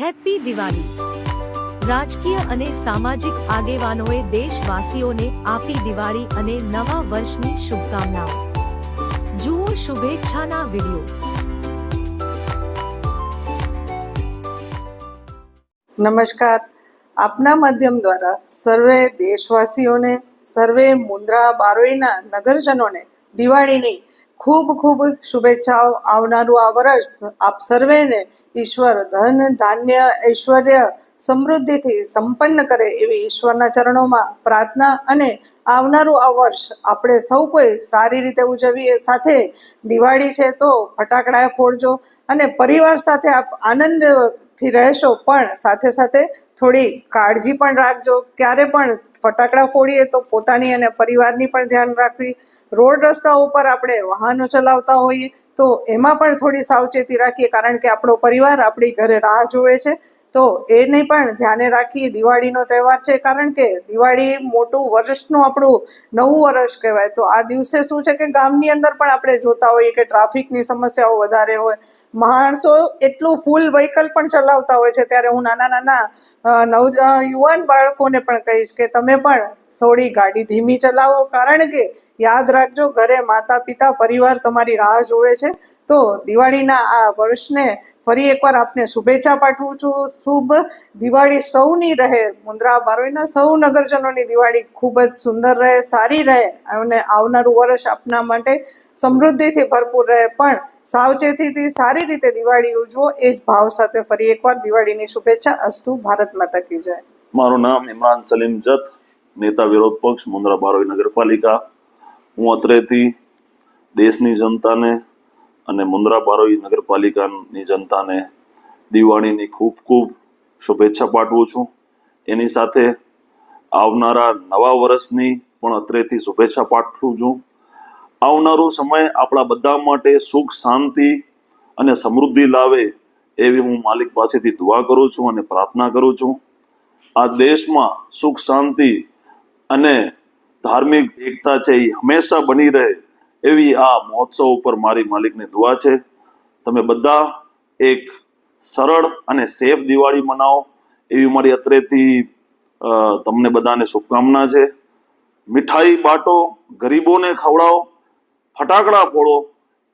Happy Diwali. રાજકીય અને સામાજિક આગેવાનોએ દેશવાસીઓને આપી દિવાળી અને નવા વર્ષની શુભકામનાઓ જુઓ શુભેચ્છાના વિડિયો. નમસ્કાર. આપના માધ્યમ દ્વારા સર્વે દેશવાસીઓને, સર્વે મુન્દ્રા બારોઈના નગરજનોને દિવાળીની ખૂબ ખૂબ શુભેચ્છાઓ આવનારું આ વર્ષ આપ સર્વેને ઈશ્વર ધન ધાન્ય ઐશ્વર્ય સમૃદ્ધિથી સંપન્ન કરે એવી ઈશ્વરના ચરણોમાં પ્રાર્થના અને આવનારું આ વર્ષ આપણે સૌ કોઈ સારી રીતે ઉજવીએ. સાથે દિવાળી છે તો ફટાકડા ફોડજો અને પરિવાર સાથે આપ આનંદથી રહેશો પણ સાથે સાથે થોડી કાળજી પણ રાખજો. ક્યારે પણ ફટાકડા ફોડીએ તો પોતાની અને પરિવારની પણ ધ્યાન રાખવી. રોડ રસ્તા ઉપર આપણે વાહનો ચલાવતા હોઈએ તો એમાં પણ થોડી સાવચેતી રાખીએ કારણ કે આપણો પરિવાર આપણી ઘરે રાહ જોવે છે. તો એને પણ ધ્યાને રાખી દિવાળીનો તહેવાર છે કારણ કે દિવાળી મોટું વર્ષનું આપણું નવું વર્ષ કહેવાય. તો આ દિવસે શું છે કે ગામની અંદર પણ આપણે જોતા હોઈએ કે ટ્રાફિકની સમસ્યાઓ વધારે હોય. માણસો એટલું ફૂલ વ્હીકલ પણ ચલાવતા હોય છે. ત્યારે હું નાના નાના નવ યુવાન બાળકોને પણ કહીશ કે તમે પણ થોડી ગાડી ધીમી ચલાવો. કારણ કે યાદ રાખજો, ઘરે માતા પિતા પરિવાર તમારી રાહ જોવે છે. તો દિવાળીના આ વર્ષને ફરી એકવાર આપને શુભેચ્છા પાઠવું છું. શુભ દિવાળી સૌની રહે. મુન્દ્રા બારોઈના સૌ નગરજનોની દિવાળી ખૂબ જ સુંદર રહે, સારી રહે અને આવનારું વર્ષ આપના માટે સમૃદ્ધિથી ભરપૂર રહે. પણ સાવચેતીથી સારી રીતે દિવાળી ઉજવો, એ જ ભાવ સાથે ફરી એકવાર દિવાળીની શુભેચ્છા. અસ્તુ, ભારત માતા કી જય. મારું નામ ઇમરાન સલીમ જત, નેતા વિરોધ પક્ષ, મુન્દ્રા બારોઈ નગરપાલિકા. હું અત્રેથી દેશની જનતાને અને મુન્દ્રા બારોઈ નગરપાલિકાની જનતાને દિવાળીની ખૂબ ખૂબ શુભેચ્છા પાઠવું છું. એની સાથે આવનારા નવા વર્ષની પણ અત્રેથી શુભેચ્છા પાઠવું છું. આવનારો સમય આપણા બધા માટે સુખ, શાંતિ અને સમૃદ્ધિ લાવે એવી હું માલિક પાસેથી દુઆ કરું છું અને પ્રાર્થના કરું છું. આ દેશમાં સુખ, શાંતિ અને ધાર્મિક એકતા છે એ હંમેશા બની રહે. એવી આ મહોત્સવ ઉપર મારી માલિકની દુઆ છે. તમે બધા એક સરળ અને સેફ દિવાળી મનાવો. એવી મારી અત્રેથી તમને બધાને શુભકામના છે. મીઠાઈ બાટો ગરીબોને ખવડાવો. ફટાકડા ફોડો.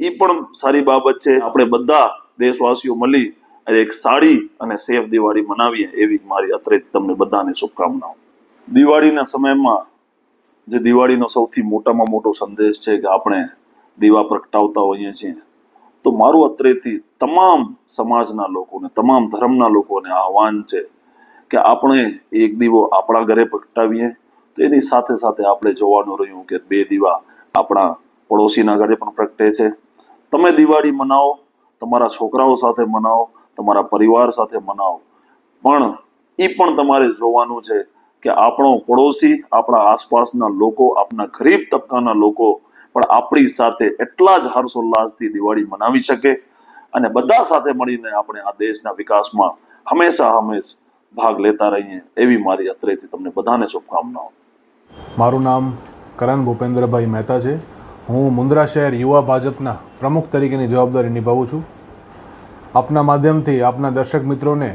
એ પણ સારી બાબત છે. આપણે બધા દેશવાસીઓ મળી અને એક સારી અને સેફ દિવાળી મનાવીએ એવી મારી અત્રેથી તમને બધાને શુભકામનાઓ. દિવાળીના સમયમાં જે દિવાળીનો સૌથી મોટામાં મોટો સંદેશ છે કે આપણે દીવા પ્રગટાવતા હોઈએ છીએ. તો મારું અત્રેથી તમામ સમાજના લોકોને, તમામ ધર્મના લોકોને આહવાન છે કે આપણે એક દીવો આપણા ઘરે પ્રગટાવીએ. તો એની સાથે સાથે આપણે જોવાનું રહ્યું કે બે દીવા આપણા પડોશીના ઘરે પણ પ્રગટે છે. તમે દિવાળી મનાવો, તમારા છોકરાઓ સાથે મનાવો, તમારા પરિવાર સાથે મનાવો. પણ એ પણ તમારે જોવાનું છે કે આપણો પડોશી, આપણા આસપાસના લોકો, આપણા ગરીબ તબક્કાના લોકો પણ આપણી સાથે એટલા જ હર્ષોલ્લાસથી દિવાળી મનાવી શકે અને બધા સાથે મળીને આપણે આ દેશના વિકાસમાં હંમેશા હંમેશ ભાગ લેતા રહીએ એવી મારી અત્રેથી તમને બધાને શુભકામનાઓ. મારું નામ કરણ ભૂપેન્દ્રભાઈ મહેતા છે. હું મુન્દ્રા શહેર યુવા ભાજપના પ્રમુખ તરીકેની જવાબદારી નિભાવું છું. આપના માધ્યમથી આપના દર્શક મિત્રોને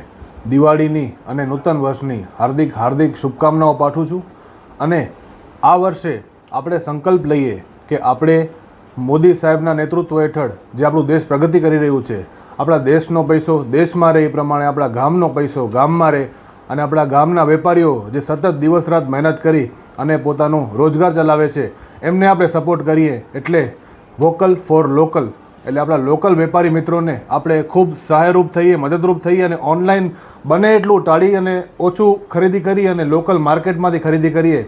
દિવાળીની અને નૂતન વર્ષની હાર્દિક હાર્દિક શુભકામનાઓ પાઠવું છું. અને આ વર્ષે આપણે સંકલ્પ લઈએ કે આપણે મોદી સાહેબના નેતૃત્વ હેઠળ જે આપણું દેશ પ્રગતિ કરી રહ્યું છે, આપણા દેશનો પૈસો દેશમાં રહે એ પ્રમાણે, આપણા ગામનો પૈસો ગામમાં રહે અને આપણા ગામના વેપારીઓ જે સતત દિવસ રાત મહેનત કરી અને પોતાનું રોજગાર ચલાવે છે, એમને આપણે સપોર્ટ કરીએ એટલે વોકલ ફોર લોકલ એટલે આપણા લોકલ વેપારી મિત્રોને આપણે ખૂબ સહાયરૂપ થઈએ, મદદરૂપ થઈએ અને ઓનલાઈન બને એટલું ટાળી અને ઓછું ખરીદી કરી અને લોકલ માર્કેટમાંથી ખરીદી કરીએ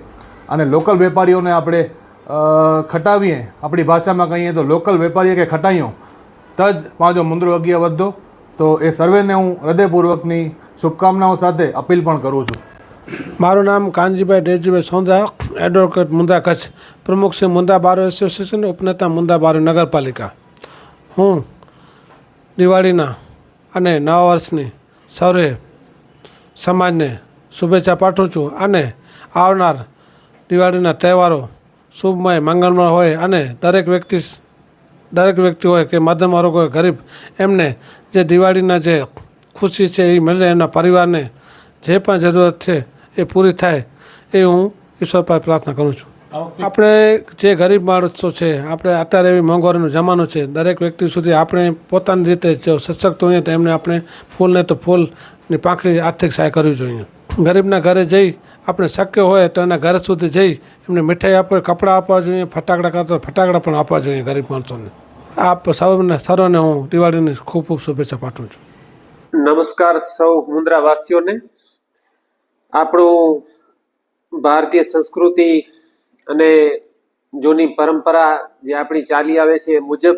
અને લોકલ વેપારીઓને આપણે ખટાવીએ. આપણી ભાષામાં કહીએ તો લોકલ વેપારીએ કે ખટાઈઓ તજ પાંચો મુંદ્રો અગિયા વધો. તો એ સર્વેને હું હૃદયપૂર્વકની શુભકામનાઓ સાથે અપીલ પણ કરું છું. મારું નામ કાનજીભાઈ ડેરજીભાઈ સોંધા, એડવોકેટ મુંદા કચ્છ. પ્રમુખ છે મુંદા બારો એસોસિએશન ઉપનેતા મુંદા બારો નગરપાલિકા. હું દિવાળીના અને નવા વર્ષની સૌરે સમાજને શુભેચ્છા પાઠવું છું અને આવનાર દિવાળીના તહેવારો શુભમય મંગળમય હોય અને દરેક વ્યક્તિ દરેક વ્યક્તિ હોય કે મધ્યમ વર્ગ હોય, ગરીબ, એમને જે દિવાળીના જે ખુશી છે એ મળે એમના પરિવારને જે પણ જરૂરત છે એ પૂરી થાય એ હું ઈશ્વર પાસે પ્રાર્થના કરું છું. આપણે જે ગરીબ માણસો છે આપણે અત્યારે એવી મોંઘવારીનો જમાનો છે દરેક વ્યક્તિ સુધી આપણે પોતાની રીતે જો સશક્ત હોઈએ તો એમને આપણે ફૂલને તો ફૂલની પાંખડી આર્થિક સહાય કરવી જોઈએ. ગરીબના ઘરે જઈ આપણે શક્ય હોય તો એના ઘર સુધી જઈ એમને મીઠાઈ આપે કપડાં આપવા જોઈએ ફટાકડા કરતા ફટાકડા પણ આપવા જોઈએ ગરીબ માણસોને. આપ સૌને સર્વને હું દિવાળીની ખૂબ ખૂબ શુભેચ્છા પાઠવું છું. નમસ્કાર સૌ મુન્દ્રાવાસીઓને. આપણું ભારતીય સંસ્કૃતિ અને જૂની પરંપરા જે આપણી ચાલી આવે છે એ મુજબ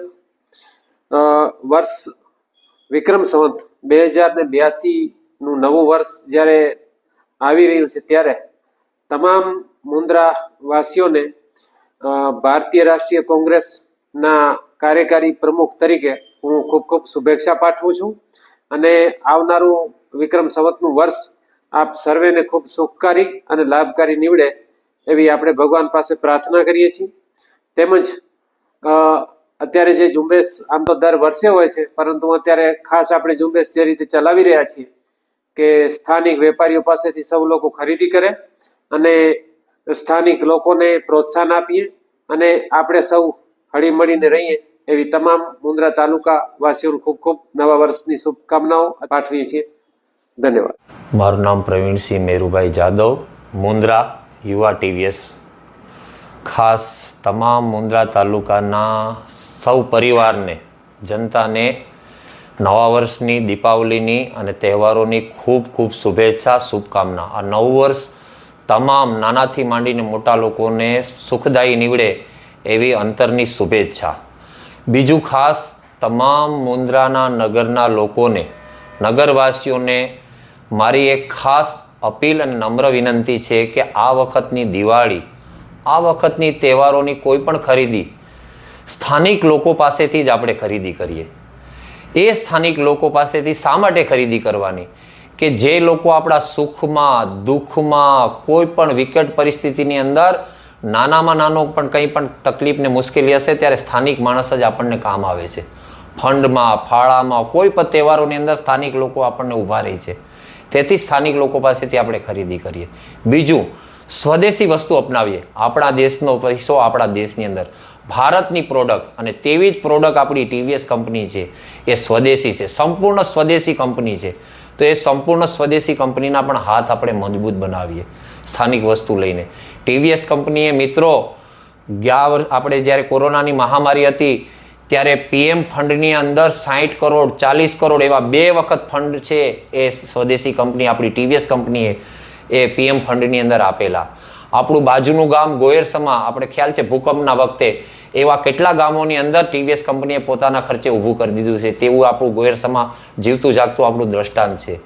વર્ષ વિક્રમ સંવત બે હજાર ને બ્યાસીનું નવું વર્ષ જ્યારે આવી રહ્યું છે ત્યારે તમામ મુન્દ્રા વાસીઓને ભારતીય રાષ્ટ્રીય કોંગ્રેસના કાર્યકારી પ્રમુખ તરીકે હું ખૂબ ખૂબ શુભેચ્છા પાઠવું છું અને આવનારું વિક્રમ સંવતનું વર્ષ આપ સર્વેને ખૂબ સુખકારી અને લાભકારી નીવડે એવી આપણે ભગવાન પાસે પ્રાર્થના કરીએ છીએ. તેમજ અત્યારે જે ઝુંબેશ આમ તો દર વર્ષે હોય છે, પરંતુ અત્યારે ખાસ આપણે ઝુંબેશ જે રીતે ચલાવી રહ્યા છીએ કે સ્થાનિક વેપારીઓ પાસેથી સૌ લોકો ખરીદી કરે અને સ્થાનિક લોકોને પ્રોત્સાહન આપીએ અને આપણે સૌ હળીમળીને રહીએ એવી તમામ મુન્દ્રા તાલુકા વાસીઓને ખૂબ ખૂબ નવા વર્ષની શુભકામનાઓ પાઠવીએ છીએ. ધન્યવાદ. મારું નામ પ્રવીણસિંહ મેરુભાઈ જાદવ, મુન્દ્રા યુવા ટીવીએસ. ખાસ તમામ મુન્દ્રા તાલુકાના સૌ પરિવારને, જનતાને નવા વર્ષની દીપાવલીની અને તહેવારોની ખૂબ ખૂબ શુભેચ્છા, શુભકામના. આ નવું વર્ષ તમામ નાનાથી માંડીને મોટા લોકોને સુખદાયી નીવડે એવી અંતરની શુભેચ્છા. બીજું ખાસ તમામ મુન્દ્રાના નગરના લોકોને, નગરવાસીઓને મારી એક ખાસ અપીલ અને નમ્ર વિનંતી છે કે આ વખતની દિવાળી, આ વખતની તહેવારોની કોઈ પણ ખરીદી સ્થાનિક લોકો પાસેથી જ આપણે ખરીદી કરીએ. એ સ્થાનિક લોકો પાસેથી શા માટે ખરીદી કરવાની? કે જે લોકો આપણા સુખમાં, દુઃખમાં, કોઈ પણ વિકટ પરિસ્થિતિની અંદર નાનામાં નાનો પણ કંઈ પણ તકલીફને મુશ્કેલી હશે, ત્યારે સ્થાનિક માણસ જ આપણને કામ આવે છે. ફંડમાં, ફાળામાં, કોઈ પણ તહેવારોની અંદર સ્થાનિક લોકો આપણને ઊભા રહી છે. તેથી સ્થાનિક લોકો પાસેથી આપણે ખરીદી કરીએ. બીજું, સ્વદેશી વસ્તુ અપનાવીએ. આપણા દેશનો પૈસો આપણા દેશની અંદર. ભારતની પ્રોડક્ટ અને તેવી જ પ્રોડક્ટ આપણી ટીવીએસ કંપની છે. એ સ્વદેશી છે. સંપૂર્ણ સ્વદેશી કંપની છે. તો એ સંપૂર્ણ સ્વદેશી કંપનીના પણ હાથ આપણે મજબૂત બનાવીએ સ્થાનિક વસ્તુ લઈને. ટીવીએસ કંપનીએ મિત્રો, ગયા વર્ષ આપણે જ્યારે કોરોનાની મહામારી હતી ત્યારે પીએમ ફંડની અંદર સાહીઠ કરોડ, ચાલીસ કરોડ એવા બે વખત ફંડ છે એ સ્વદેશી કંપની, આપણી ટીવીએસ કંપનીએ એ પીએમ ફંડની અંદર આપેલા. આપણું બાજુનું ગામ ગોયરસમા, આપણે ખ્યાલ છે ભૂકંપના વખતે, એવા કેટલા ગામોની અંદર ટીવીએસ કંપનીએ પોતાના ખર્ચે ઊભું કરી દીધું છે, તેવું આપણું ગોયરસમા જીવતું જાગતું આપણું દ્રષ્ટાંત છે.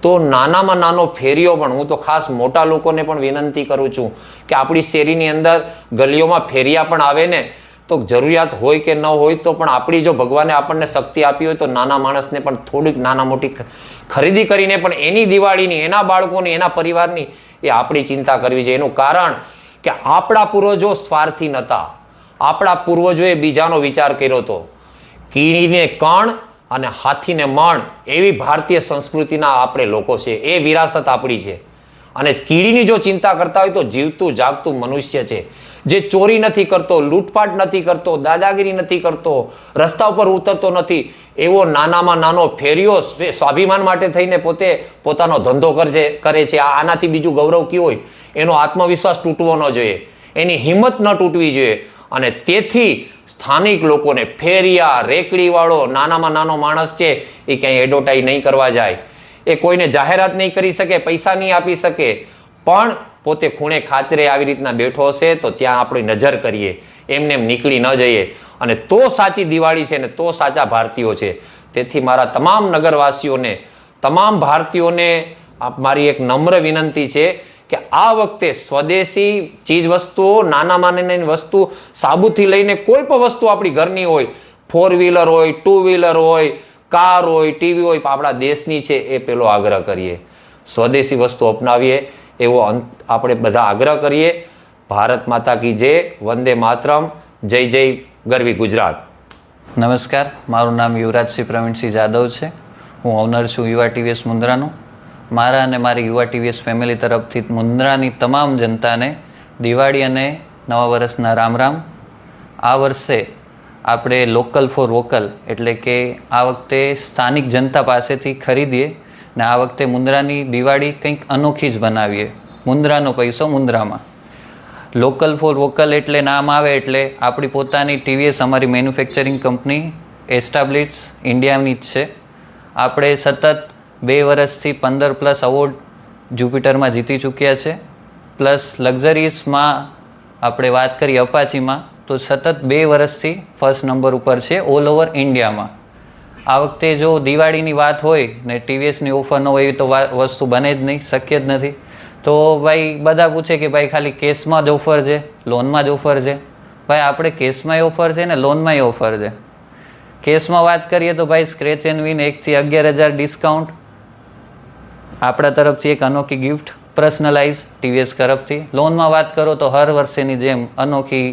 તો નાનામાં નાનો ફેરીઓ પણ, હું તો ખાસ મોટા લોકોને પણ વિનંતી કરું છું કે આપણી શેરીની અંદર ગલીઓમાં ફેરિયા પણ આવે ને તો જરૂરિયાત હોય કે ન હોય તો પણ આપણી જો ભગવાને આપણને શક્તિ આપી હોય તો નાના માણસને પણ થોડીક નાના મોટી ખરીદી કરીને પણ એની દિવાળીની, એના બાળકોની, એના પરિવારની એ આપણી ચિંતા કરવી જોઈએ. એનું કારણ કે આપણા પૂર્વજો સ્વાર્થી નહોતા આપણા પૂર્વજોએ બીજાનો વિચાર કર્યો હતો કીડીને કણ અને હાથીને મણ એવી ભારતીય સંસ્કૃતિના આપણે લોકો છે એ વિરાસત આપણી છે. અને કીડીની જો ચિંતા કરતા હોય તો જીવતું, જાગતું મનુષ્ય છે. જે ચોરી નથી કરતો, લૂંટપાટ નથી કરતો, દાદાગીરી નથી કરતો, રસ્તા ઉપર ઉતરતો નથી, એવો નાનામાં નાનો ફેરિયો સ્વાભિમાન માટે થઈને પોતે પોતાનો ધંધો કરજે, કરે છે. આનાથી બીજું ગૌરવ કયું હોય? એનો આત્મવિશ્વાસ તૂટવો ન જોઈએ. એની હિંમત ન તૂટવી જોઈએ. અને તેથી સ્થાનિક લોકોને ફેરિયા, રેકડીવાળો, નાનામાં નાનો માણસ છે, એ ક્યાંય એડવર્ટાઈઝ નહીં કરવા જાય. એ કોઈને જાહેરાત નહીં કરી શકે, પૈસા નહીં આપી શકે, પણ પોતે ખૂણે ખાચરે આવી રીતના બેઠો હશે તો ત્યાં આપણી નજર કરીએ, એમને એમ નીકળી ન જઈએ. અને તો સાચી દિવાળી છે ને તો સાચા ભારતીયો છે. તેથી મારા તમામ નગરવાસીઓને, તમામ ભારતીયોને મારી એક નમ્ર વિનંતી છે કે આ વખતે સ્વદેશી ચીજ વસ્તુઓ નાનામાં નાની વસ્તુ સાબુથી લઈને કોઈ પણ વસ્તુ આપણી ઘરની હોય ફોર વ્હીલર હોય ટુ વ્હીલર હોય કાર હોય, ટીવી હોય આપણા દેશની છે એ પેલો આગ્રહ કરીએ. સ્વદેશી વસ્તુ અપનાવીએ, એવો આપણે બધા આગ્રહ કરીએ. ભારત માતા કી જય, વંદે માતરમ, જય જય ગરવી ગુજરાત. નમસ્કાર, મારું નામ યુવરાજસિંહ પ્રવીણસિંહ જાદવ છે. હું ઓનર છું યુવા ટીવીએસ મુન્દ્રાનું. મારા અને મારી યુવા ટીવીએસ ફેમિલી તરફથી મુન્દ્રાની તમામ જનતાને દિવાળી અને નવા વર્ષના રામ રામ. આ વર્ષે આપણે લોકલ ફોર વોકલ એટલે કે આ વખતે સ્થાનિક જનતા પાસેથી ખરીદીએ ને આ વખતે મુન્દ્રાની દિવાળી કંઈક અનોખી જ બનાવીએ. મુન્દ્રાનો પૈસો મુન્દ્રામાં. લોકલ ફોર વોકલ એટલે નામ આવે એટલે આપણી પોતાની ટીવીએસ અમારી મેન્યુફેક્ચરિંગ કંપની એસ્ટાબ્લિશ ઇન્ડિયાની જ છે. આપણે સતત બે વર્ષથી પંદર પ્લસ અવોર્ડ જુપિટરમાં જીતી ચૂક્યા છે. પ્લસ લક્ઝરીઝમાં આપણે વાત કરીએ અપાચીમાં તો સતત બે વર્ષથી ફર્સ્ટ નંબર ઉપર છે ઓલ ઓવર ઇન્ડિયામાં આ વખતે જો દિવાળીની વાત હોય ને ટીવીએસની ઓફર ન હોય તો વસ્તુ બને જ નહીં, શક્ય જ નથી. તો ભાઈ બધા પૂછે કે ભાઈ ખાલી કેસમાં જ ઓફર છે, લોનમાં જ ઓફર છે? ભાઈ, આપણે કેસમાંય ઓફર છે ને લોનમાંય ઓફર છે? કેસમાં વાત કરીએ તો ભાઈ સ્ક્રેચ એન્ડ વિન એકથી અગિયાર હજાર ડિસ્કાઉન્ટ આપણા તરફથી એક અનોખી ગિફ્ટ પર્સનલાઇઝ ટીવીએસ તરફથી. લોનમાં વાત કરો તો હર વર્ષેની જેમ અનોખી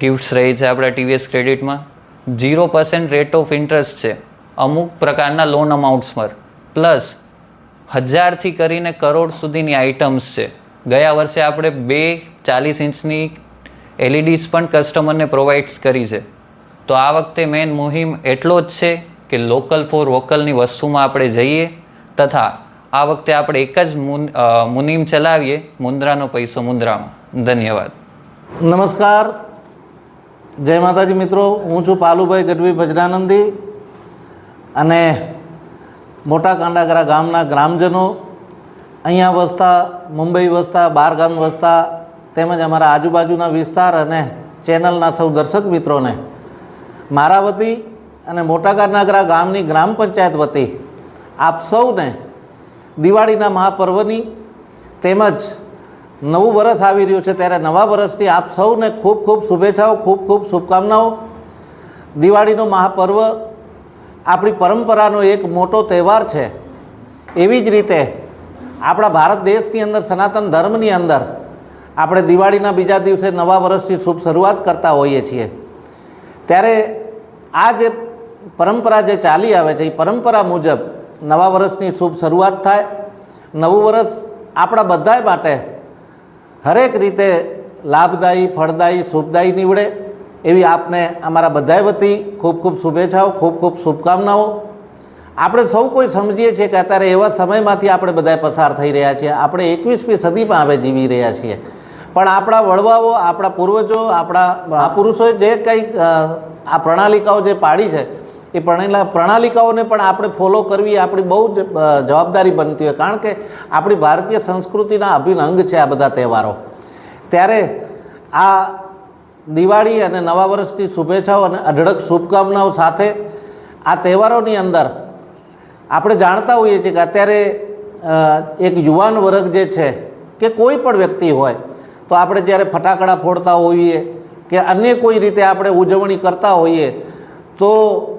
ગિફ્ટ્સ રહી છે આપણા TVS ક્રેડિટમાં zero percent rate of interest છે. અમુક પ્રકારના લોન અમાઉન્ટ્સ પર. પ્લસ હજારથી કરીને કરોડ સુધીની આઇટમ્સ છે. ગયા વર્ષે આપણે બે ચાલીસ ઇંચની એલઈડીઝ પણ કસ્ટમરને પ્રોવાઈડ કરી છે. તો આ વખતે મેઇન મુહિમ એટલો જ છે કે લોકલ ફોર વોકલની વસ્તુમાં આપણે જઈએ તથા આ વખતે આપણે એક જ મુન- મુનિમ ચલાવીએ મુન્દ્રાનો પૈસો મુન્દ્રામાં ધન્યવાદ. નમસ્કાર. જય માતાજી મિત્રો, હું છું પાલુભાઈ ગઢવી ભજરાનંદી અને મોટા કાંડાગરા ગામના ગ્રામજનો અહીંયા વસતા, મુંબઈ વસતા બાર ગામ વસતા તેમજ અમારા આજુબાજુના વિસ્તાર અને ચેનલના સૌ દર્શક મિત્રોને, મારા વતી અને મોટા કાંડાગરા ગામની ગ્રામ પંચાયત વતી આપ સૌને દિવાળીના મહાપર્વની તેમજ નવું વરસ આવી રહ્યું છે ત્યારે નવા વરસથી આપ સૌને ખૂબ ખૂબ શુભેચ્છાઓ, ખૂબ ખૂબ શુભકામનાઓ. દિવાળીનો મહાપર્વ આપણી પરંપરાનો એક મોટો તહેવાર છે. એવી જ રીતે આપણા ભારત દેશની અંદર, સનાતન ધર્મની અંદર આપણે દિવાળીના બીજા દિવસે નવા વર્ષની શુભ શરૂઆત કરતા હોઈએ છીએ. ત્યારે આ જે પરંપરા જે ચાલી આવે છે, એ પરંપરા મુજબ નવા વર્ષની શુભ શરૂઆત થાય. નવું વર્ષ આપણા બધા માટે હરેક રીતે લાભદાયી, ફળદાયી, શુભદાયી નીવડે. એવી આપને અમારા બધાય વતી ખૂબ ખૂબ શુભેચ્છાઓ, ખૂબ ખૂબ શુભકામનાઓ. આપણે સૌ કોઈ સમજીએ છીએ કે અત્યારે એવા સમયમાંથી આપણે બધાય પસાર થઈ રહ્યા છીએ. આપણે એકવીસમી સદીમાં હવે જીવી રહ્યા છીએ. પણ આપણા વડવાઓ, આપણા પૂર્વજો, આપણા મહાપુરુષોએ જે કંઈક આ પ્રણાલિકાઓ જે પાડી છે એ પ્રણેલા પ્રણાલિકાઓને પણ આપણે ફોલો કરવી આપણી બહુ જ જવાબદારી બનતી હોય. કારણ કે આપણી ભારતીય સંસ્કૃતિના અભિન્ન અંગ છે આ બધા તહેવારો. ત્યારે આ દિવાળી અને નવા વર્ષની શુભેચ્છાઓ અને અઢળક શુભકામનાઓ સાથે આ તહેવારોની અંદર આપણે જાણતા હોઈએ છીએ કે અત્યારે એક યુવાન વર્ગ જે છે કે કોઈ પણ વ્યક્તિ હોય, તો આપણે જ્યારે ફટાકડા ફોડતા હોઈએ કે અન્ય કોઈ રીતે આપણે ઉજવણી કરતા હોઈએ તો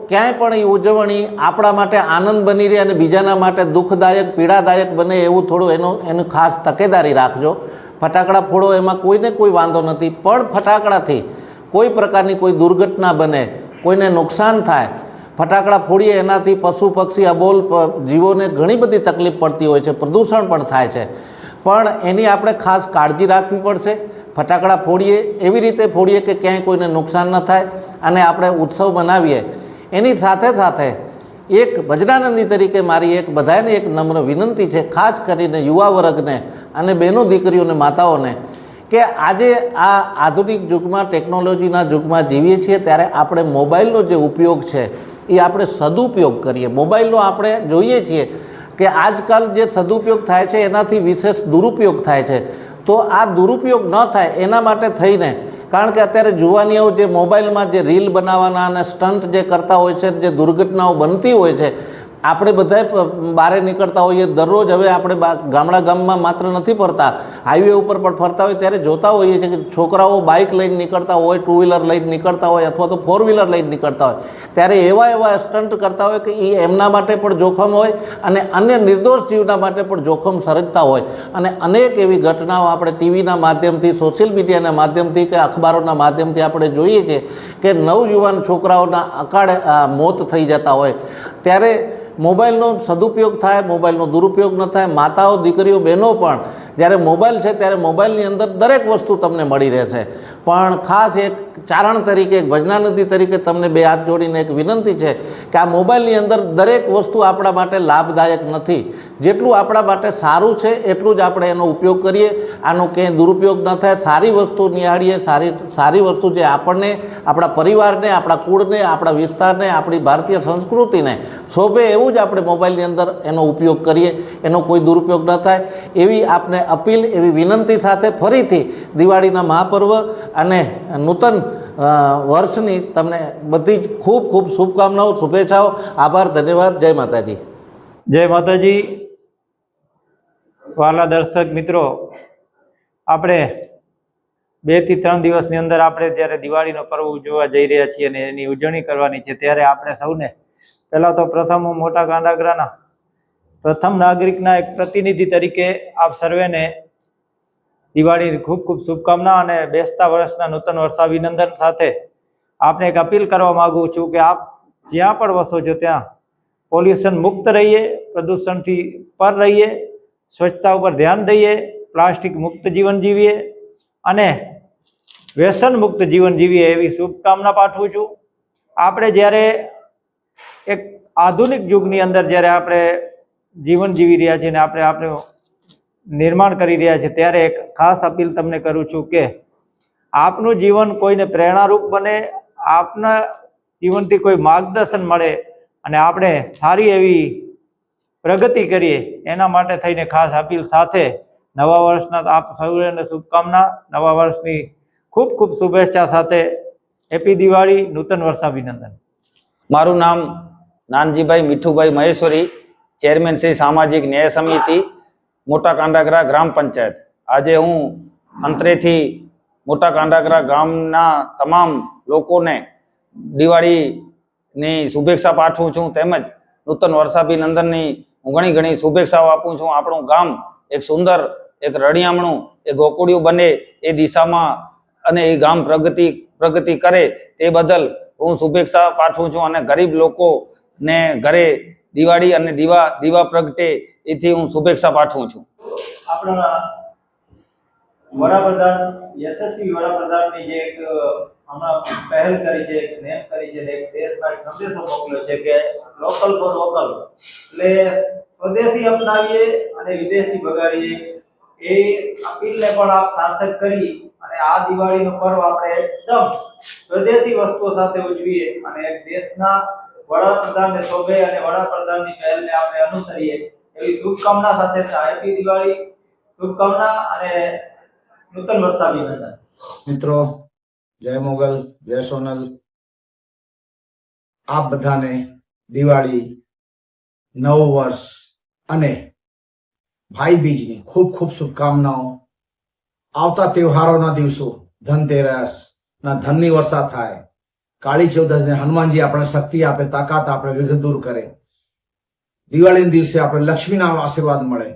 ક્યાંય પણ એ ઉજવણી આપણા માટે આનંદ બની રહે અને બીજાના માટે દુઃખદાયક, પીડાદાયક બને એવું થોડું એનો, એનું ખાસ તકેદારી રાખજો. ફટાકડા ફોડો એમાં કોઈને કોઈ વાંધો નથી, પણ ફટાકડાથી કોઈ પ્રકારની કોઈ દુર્ઘટના બને, કોઈને નુકસાન થાય, ફટાકડા ફોડીએ એનાથી પશુ, પક્ષી, અબોલ જીવોને ઘણી બધી તકલીફ પડતી હોય છે, પ્રદૂષણ પણ થાય છે. પણ એની આપણે ખાસ કાળજી રાખવી પડશે. ફટાકડા ફોડીએ, એવી રીતે ફોડીએ કે ક્યાંય કોઈને નુકસાન ન થાય અને આપણે ઉત્સવ મનાવીએ. એની સાથે સાથે એક ભજનાનંદી તરીકે મારી એક બધાને એક નમ્ર વિનંતી છે, ખાસ કરીને યુવા વર્ગને અને બહેનો દીકરીઓને, માતાઓને, કે આજે આ આધુનિક યુગમાં ટેકનોલોજીના યુગમાં જીવીએ છીએ ત્યારે આપણે મોબાઈલનો જે ઉપયોગ છે, એ આપણે સદુપયોગ કરીએ. મોબાઈલનો આપણે જોઈએ છીએ કે આજકાલ જે સદુપયોગ થાય છે, એનાથી વિશેષ દુરુપયોગ થાય છે. તો આ દુરુપયોગ ન થાય એના માટે થઈને, કારણ કે અત્યારે જુવાનીઓ જે મોબાઈલમાં જે રીલ બનાવવાના અને સ્ટન્ટ જે કરતા હોય છે, જે દુર્ઘટનાઓ બનતી હોય છે આપણે બધાય બહારે નીકળતા હોઈએ, દરરોજ હવે આપણે ગામડા ગામમાં માત્ર નથી ફરતા. હાઈવે ઉપર પણ ફરતા હોય ત્યારે જોતા હોઈએ છીએ કે છોકરાઓ બાઇક લઈને નીકળતા હોય ટુ વ્હીલર લઈને નીકળતા હોય અથવા તો ફોર વ્હીલર લઈને નીકળતા હોય. ત્યારે એવા એવા સ્ટન્ટ કરતા હોય કે એ એમના માટે પણ જોખમ હોય અને અન્ય નિર્દોષ જીવના માટે પણ જોખમ સર્જતા હોય. અને અનેક એવી ઘટનાઓ આપણે ટીવીના માધ્યમથી સોશિયલ મીડિયાના માધ્યમથી કે અખબારોના માધ્યમથી આપણે જોઈએ છીએ કે નવયુવાન છોકરાઓના અકાળે મોત થઈ જતા હોય. ત્યારે મોબાઈલનો સદુપયોગ થાય, મોબાઈલનો દુરુપયોગ ન થાય, માતાઓ, દીકરીઓ, બહેનો પણ જ્યારે મોબાઈલ છે ત્યારે મોબાઈલની અંદર દરેક વસ્તુ તમને મળી રહેશે. પણ ખાસ એક ચારણ તરીકે, એક ભજનાનંદી તરીકે તમને બે હાથ જોડીને એક વિનંતી છે કે આ મોબાઈલની અંદર દરેક વસ્તુ આપણા માટે લાભદાયક નથી. જેટલું આપણા માટે સારું છે, એટલું જ આપણે એનો ઉપયોગ કરીએ. આનો ક્યાંય દુરુપયોગ ન થાય. સારી વસ્તુ નિહાળીએ, સારી સારી વસ્તુ જે આપણને, આપણા પરિવારને, આપણા કુળને, આપણા વિસ્તારને, આપણી ભારતીય સંસ્કૃતિને શોભે એવું જ આપણે મોબાઈલની અંદર એનો ઉપયોગ કરીએ. એનો કોઈ દુરુપયોગ ન થાય. એવી આપને અપીલ, એવી વિનંતી સાથે ફરીથી દિવાળીના મહાપર્વ અને નૂતન વર્ષની તમને બધી જ ખૂબ ખૂબ શુભકામનાઓ, શુભેચ્છાઓ. આભાર, ધન્યવાદ. જય માતાજી. જય માતાજી. વાલા દર્શક મિત્રો, આપણે બેથી ત્રણ દિવસની અંદર આપણે જ્યારે દિવાળીનો પર્વ ઉજવવા જઈ રહ્યા છીએ અને એની ઉજવણી કરવાની છે, ત્યારે આપણે સૌને પહેલાં તો પ્રથમ મોટા ગાંડાગરાના પ્રથમ નાગરિકના એક પ્રતિનિધિ તરીકે આપ સર્વેને દિવાળીની ખૂબ ખૂબ શુભકામના અને બેસતા વર્ષના નૂતન વર્ષાભિનંદન સાથે આપને એક અપીલ કરવા માગું છું કે આપ જ્યાં પણ વસો છો ત્યાં પોલ્યુશન મુક્ત રહીએ, પ્રદૂષણથી પર રહીએ, સ્વચ્છતા ઉપર ધ્યાન દઈએ, પ્લાસ્ટિક મુક્ત જીવન જીવીએ અને વ્યસન મુક્ત જીવન જીવીએ એવી શુભકામના પાઠવું છું. આપણે જ્યારે એક આધુનિક યુગની અંદર જ્યારે આપણે જીવન જીવી રહ્યા છીએ અને આપણે આપણું નિર્માણ કરી રહ્યા છે. ત્યારે એક ખાસ અપીલ તમને કરું છું કે આપનું જીવન કોઈને પ્રેરણારૂપ બને, આપના જીવનથી કોઈ માર્ગદર્શન મળે અને આપણે સારી એવી પ્રગતિ કરીએ, એના માટે થઈને ખાસ અપીલ સાથે નવા વર્ષના આપ સૌને શુભકામના, નવા વર્ષની ખૂબ ખૂબ શુભેચ્છા સાથે હેપી દિવાળી, નૂતન વર્ષાભિનંદન મારું નામ નાનજીભાઈ મીઠુભાઈ મહેશ્વરી, ચેરમેન શ્રી સામાજિક ન્યાય સમિતિ મોટા કાંડાગરા ગ્રામ પંચાયત. આજે હું અંતરેથી મોટા કાંડાગરા ગામના તમામ લોકોને દિવાળીની શુભેચ્છા પાઠવું છું તેમજ નૂતન વર્ષાભિનંદનની હું ઘણી ઘણી શુભેચ્છાઓ આપું છું. આપણું ગામ એક સુંદર, એક રળિયામણું એ ગોકુળિયું બને એ દિશામાં અને એ ગામ પ્રગતિ પ્રગતિ કરે તે બદલ હું શુભેચ્છા પાઠવું છું અને ગરીબ લોકોને ઘરે દિવાળી અને દીવા દીવા પ્રગટે એથી હું શુભેચ્છા પાઠવું છું. આપણા વડાપ્રધાન, યશસ્વી વડાપ્રધાનની જે એક હમણાં પહેલ કરી છે, એક નેમ કરી છે એક દેશમાં સંદેશો મોકલ્યો છે કે લોકલ ફોર લોકલ એટલે સ્વદેશી અપનાવીએ અને વિદેશી બગાડીએ. એ અપીલને પણ આપ સાર્થક કરી અને આ દિવાળીનો પર્વ આપણે એકદમ સ્વદેશી વસ્તુઓ સાથે ઉજવીએ અને દેશના વડાપ્રધાનને શોભે અને વડાપ્રધાનની પહેલને આપણે અનુસરીએ. એવી શુભકામના સાથે હેપી દિવાળી, શુભકામના અને નૂતન વર્ષાભિનંદન મિત્રો, જય મોગલ, જય સોનલ. આપ બધાને દિવાળી, નવ વર્ષ અને ભાઈ બીજની ખૂબ ખૂબ શુભકામનાઓ. આવતા તહેવારોના દિવસો, ધનતેરસ, ના ધનની વર્ષા થાય. કાળી ચૌદસ ને હનુમાનજી આપણે શક્તિ આપે, તાકાત આપણે વિઘ્ન દૂર કરે. દિવાળીના દિવસે આપણે લક્ષ્મીના આશીર્વાદ મળે.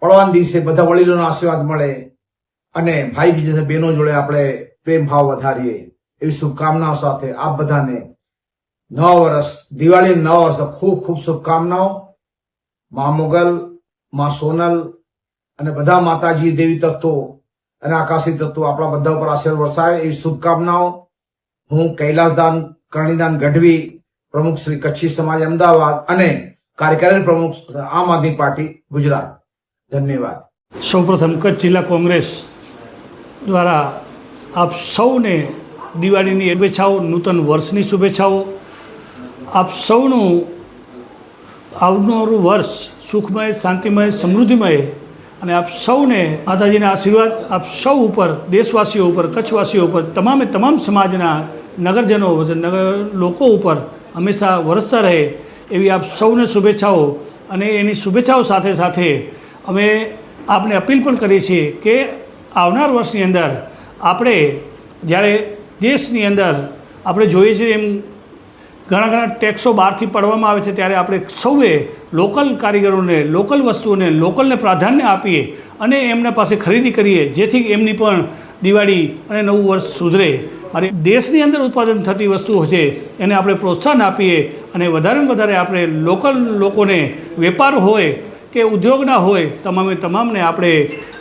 પડવાના દિવસે બધા વડીલોનો આશીર્વાદ મળે અને ભાઈ બીજા બહેનો જોડે આપણે પ્રેમ ભાવ વધારીએ એવી શુભકામનાઓ સાથે આપ બધાને નવા વર્ષ દિવાળી નવા વર્ષ ખૂબ ખૂબ શુભકામનાઓ. મા મોગલ, મા સોનલ અને બધા માતાજી, દેવી તત્વો અને આકાશી તત્વો આપણા બધા ઉપર આશીર્વાદ વરસાવે એવી શુભકામનાઓ. હું કૈલાસદાન, કરણીદાન ગઢવી પ્રમુખ શ્રી કચ્છી સમાજ અમદાવાદ અને કાર્યકારી પ્રમુખ આમ આદમી પાર્ટી ગુજરાત. ધન્યવાદ. સૌપ્રથમ કચ્છ જિલ્લા કોંગ્રેસ દ્વારા આપ સૌને દિવાળીની શુભેચ્છાઓ, નૂતન વર્ષની શુભેચ્છાઓ. આપ સૌનું આવનારું વર્ષ સુખમય, શાંતિમય, સમૃદ્ધિમય અને આપ સૌને માતાજીના આશીર્વાદ, આપ સૌ ઉપર, દેશવાસીઓ ઉપર, કચ્છવાસીઓ ઉપર, તમામે તમામ સમાજના નગરજનો નગર લોકો ઉપર હંમેશા વરસતા રહે એવી આપ સૌને શુભેચ્છાઓ અને એની શુભેચ્છાઓ સાથે સાથે અમે આપને અપીલ પણ કરીએ છીએ કે આવનાર વર્ષની અંદર આપણે જ્યારે દેશની અંદર આપણે જોઈએ છીએ એમ ઘણા ઘણા ટેક્સો બહારથી પડવામાં આવે છે ત્યારે આપણે સૌએ લોકલ કારીગરોને, લોકલ વસ્તુઓને, લોકલને પ્રાધાન્ય આપીએ અને એમના પાસે ખરીદી કરીએ જેથી એમની પણ દિવાળી અને નવું વર્ષ સુધરે. અને દેશની અંદર ઉત્પાદન થતી વસ્તુઓ છે, એને આપણે પ્રોત્સાહન આપીએ અને વધારેમાં વધારે આપણે લોકલ લોકોને, વેપાર હોય કે ઉદ્યોગના હોય, તમામે તમામને આપણે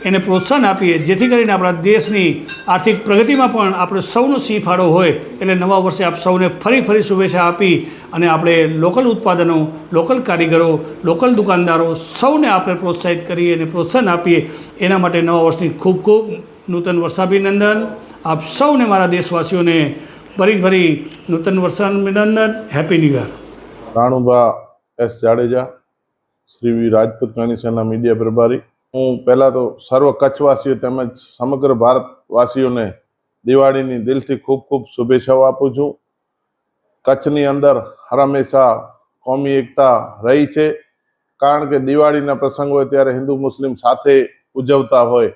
એને પ્રોત્સાહન આપીએ, જેથી કરીને આપણા દેશની આર્થિક પ્રગતિમાં પણ આપણે સૌનો સી ફાળો હોય. એટલે નવા વર્ષે આપ સૌને ફરી ફરી શુભેચ્છા આપી અને આપણે લોકલ ઉત્પાદનો, લોકલ કારીગરો, લોકલ દુકાનદારો સૌને આપણે પ્રોત્સાહિત કરીએ અને પ્રોત્સાહન આપીએ. એના માટે નવા વર્ષની ખૂબ ખૂબ નૂતન વર્ષાભિનંદન. આપ સૌને મારા દેશવાસીઓને ફરી ફરી નૂતન વર્ષાભિનંદન happy new year Ranubha S Jadeja, Shri Rajput Karni Sena media પ્રભારી. હું પહેલાં તો સર્વ કચ્છવાસીઓ તેમજ સમગ્ર ભારતવાસીઓને દિવાળીની દિલથી ખૂબ ખૂબ શુભેચ્છાઓ આપું છું. કચ્છની અંદર હંમેશા કોમી એકતા રહી છે. કારણ કે દિવાળીના પ્રસંગ હોય ત્યારે હિન્દુ મુસ્લિમ સાથે ઉજવતા હોય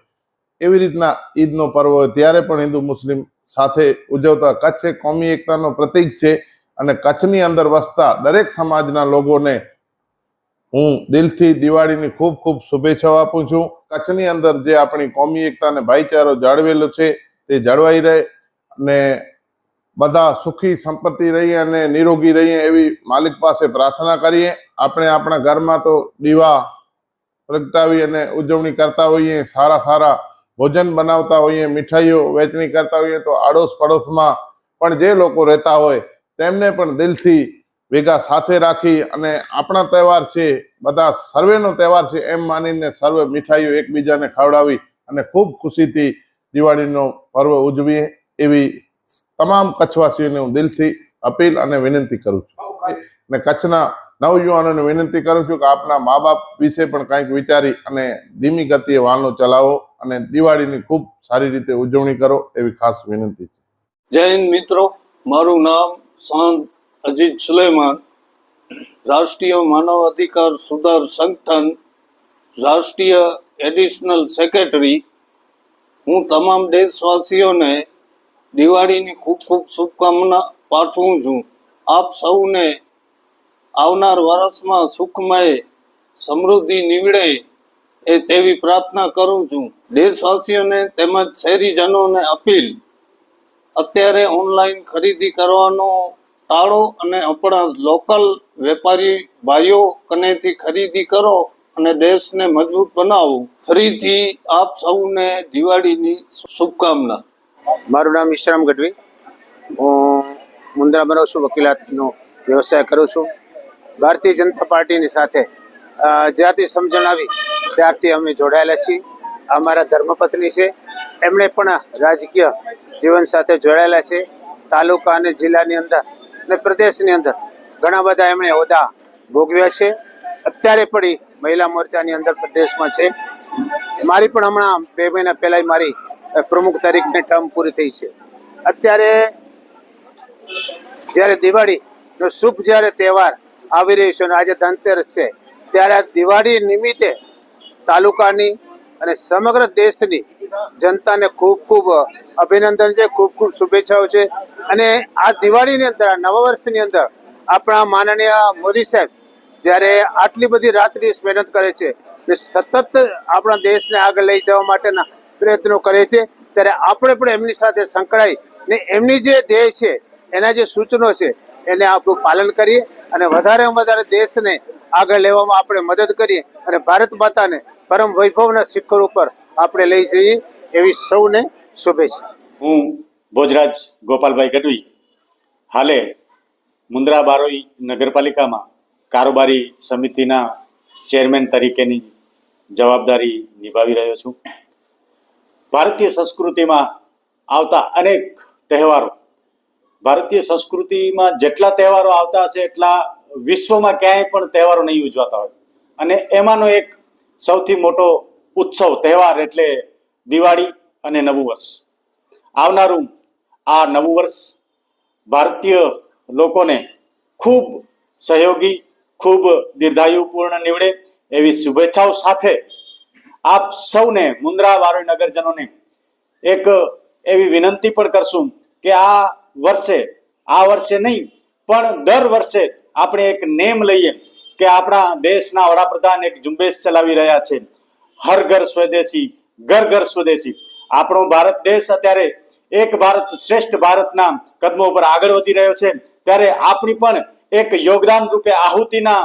એવી રીતના ઈદનો પર્વ હોય ત્યારે પણ હિન્દુ મુસ્લિમ સાથે ઉજવતા કચ્છ એ કોમી એકતાનો પ્રતીક છે અને કચ્છની અંદર વસતા દરેક સમાજના લોકોને હું દિલથી દિવાળીની ખૂબ ખૂબ શુભેચ્છાઓ આપું છું. કચ્છની અંદર જે આપણી કોમી એકતા અને ભાઈચારો જાળવેલો છે તે જળવાઈ રહે અને બધા સુખી, સંપત્તિ રહીએ અને નિરોગી રહીએ એવી માલિક પાસે પ્રાર્થના કરીએ. આપણે આપણા ઘરમાં તો દીવા પ્રગટાવી અને ઉજવણી કરતા હોઈએ, સારા સારા ભોજન બનાવતા હોઈએ મીઠાઈઓ વહેંચણી કરતા હોઈએ તો આડોશ પડોશમાં પણ જે લોકો રહેતા હોય તેમને પણ દિલથી ભેગા સાથે રાખી અને આપણા તહેવાર છે બધા સર્વેનો તહેવાર છે એમ માનીને સર્વે મીઠાઈઓ એકબીજાને ખવડાવી અને ખૂબ ખુશીથી દિવાળીનો પર્વ ઉજવીએ એવી તમામ કચ્છવાસીઓને હું દિલથી અપીલ અને વિનંતી કરું છું. અને કચ્છના નવયુવાનોને વિનંતી કરું છું કે આપના મા બાપ વિશે પણ કંઈક વિચારી અને ધીમી ગતિએ વાહનો ચલાવો અને દિવાળીની ખૂબ સારી રીતે ઉજવણી કરો એવી ખાસ વિનંતી છે. હિન્દ મિત્રો. મારું નામ સંત અજીત સુલેમાન. રાષ્ટ્રીય માનવ અધિકાર સુધાર સંગઠન રાષ્ટ્રીય એડિશનલ સેક્રેટરી. હું તમામ દેશવાસીઓને દિવાળીની ખૂબ ખૂબ શુભકામના પાઠવું છું. આપ સૌને આવનાર વર્ષમાં સુખમય સમૃદ્ધિ નીવડે એ તેવી પ્રાર્થના કરું છું. દેશવાસીઓને તેમજ શહેરીજનોને અપીલ, અત્યારે ઓનલાઈન ખરીદી કરવાનો ટાળો અને આપણા લોકલ વેપારી ભાઈઓ કનેથી ખરીદી કરો અને દેશને મજબૂત બનાવો. ફરીથી આપ સૌને દિવાળીની શુભકામના. મારું નામ ઈશ્રામ ગઢવી. હું મુન્દ્રા બનો છું, વકીલાતનો વ્યવસાય કરું છું. ભારતીય જનતા પાર્ટીની સાથે જ્યારથી સમજણ આવી ત્યારથી અમે જોડાયેલા છીએ. અમારા ધર્મપત્ની છે. એમણે પણ રાજકીય જીવન સાથે જોડાયેલા છે. તાલુકા અને જિલ્લાની અંદર અને પ્રદેશની અંદર ઘણા બધા એમણે હોદ્દા ભોગવ્યા છે. અત્યારે પણ મહિલા મોરચાની અંદર પ્રદેશમાં છે. મારી પણ હમણાં બે મહિના પહેલાં મારી પ્રમુખ તરીકેની ટર્મ પૂરી થઈ છે. અત્યારે જ્યારે દિવાળીનો શુભ જ્યારે તહેવાર આવી રહી છે અને આજે ધનતેરસ છે. ત્યારે આ દિવાળી નિમિત્તે તાલુકાની અને સમગ્ર દેશની જનતાને ખૂબ ખૂબ અભિનંદન છે, ખૂબ ખૂબ શુભેચ્છાઓ છે. અને આ દિવાળીની અંદર, આ નવા વર્ષની અંદર આપણા માનનીય મોદી સાહેબ જ્યારે આટલી બધી રાત મહેનત કરે છે ને સતત આપણા દેશને આગળ લઈ જવા માટેના પ્રયત્નો કરે છે, ત્યારે આપણે પણ એમની સાથે સંકળાઈ ને એમની જે ધ્યેય છે, એના જે સૂચનો છે, એને આપણું પાલન કરીએ. અને વધારેમાં વધારે દેશને આગળ લેવામાં આપણે મદદ કરીએ અને ભારત માતાને પરમ વૈભવના શિખર ઉપર આપણે લઈ જઈએ એવી સૌને શુભેચ્છા. હું ભોજરાજ ગોપાલભાઈ ગઢવી, હાલે મુન્દ્રા બારોઈ નગરપાલિકામાં કારોબારી સમિતિના ચેરમેન તરીકેની જવાબદારી નિભાવી રહ્યો છું. ભારતીય સંસ્કૃતિમાં આવતા અનેક તહેવારો ભારતીય સંસ્કૃતિમાં જેટલા તહેવારો આવતા હશે એટલા વિશ્વમાં ક્યાંય પણ તહેવારો નહીં ઉજવાતા હોય. અને એમાંનો એક સૌથી મોટો ઉત્સવ તહેવાર એટલે દિવાળી અને નવું વર્ષ. આવનારું આ નવું વર્ષ ભારતીય લોકોને ખૂબ સહયોગી, ખૂબ દીર્ઘાયુપૂર્ણ નીવડે એવી શુભેચ્છાઓ સાથે આપ સૌને મુન્દ્રા વારોઈ નગરજનોને એક એવી વિનંતી પણ કરશું કે આ વર્ષે, આ વર્ષે નહીં, પણ દર વર્ષે આપણે એક નેમ લઈએ કે આપણા દેશના વડાપ્રધાન એક ઝુંબેશ ચલાવી રહ્યા છે. હર ઘર સ્વદેશી ઘર ઘર સ્વદેશી. આપણો ભારત દેશ અત્યારે એક ભારત શ્રેષ્ઠ ભારતના કદમો ઉપર આગળ વધી રહ્યો છે. ત્યારે આપણી પણ એક યોગદાન રૂપે આહુતિના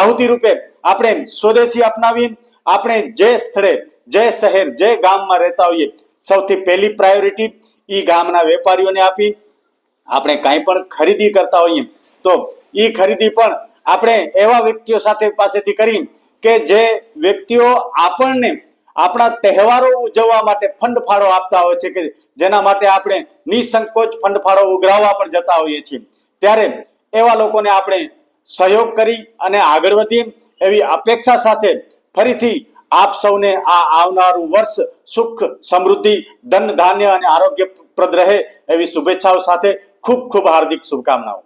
આહુતિ રૂપે આપણે સ્વદેશી અપનાવી આપણે જે સ્થળે, જે શહેર, જે ગામમાં રહેતા હોઈએ, સૌથી પહેલી પ્રાયોરિટી ઈ ગામના વેપારીઓને આપી આપણે કાંઈ પણ ખરીદી કરતા હોઈએ. તો એ ખરીદી પણ આપણે એવા વ્યક્તિઓ સાથે પાસેથી કરી કે જે વ્યક્તિઓ આપણને આપણા તહેવારો ઉજવવા માટે ફંડ ફાળો આપતા હોય છે કે જેના માટે આપણે નિસંકોચ ફંડ ફાળો ઉઘરાવવા પણ જતા હોઈએ છીએ. ત્યારે એવા લોકોને આપણે સહયોગ કરી અને આગળ વધીએ એવી અપેક્ષા સાથે ફરીથી આપ સૌને આ આવનારું વર્ષ સુખ, સમૃદ્ધિ, ધન, ધાન્ય અને આરોગ્યપ્રદ રહે એવી શુભેચ્છાઓ સાથે ખૂબ ખૂબ હાર્દિક શુભકામનાઓ.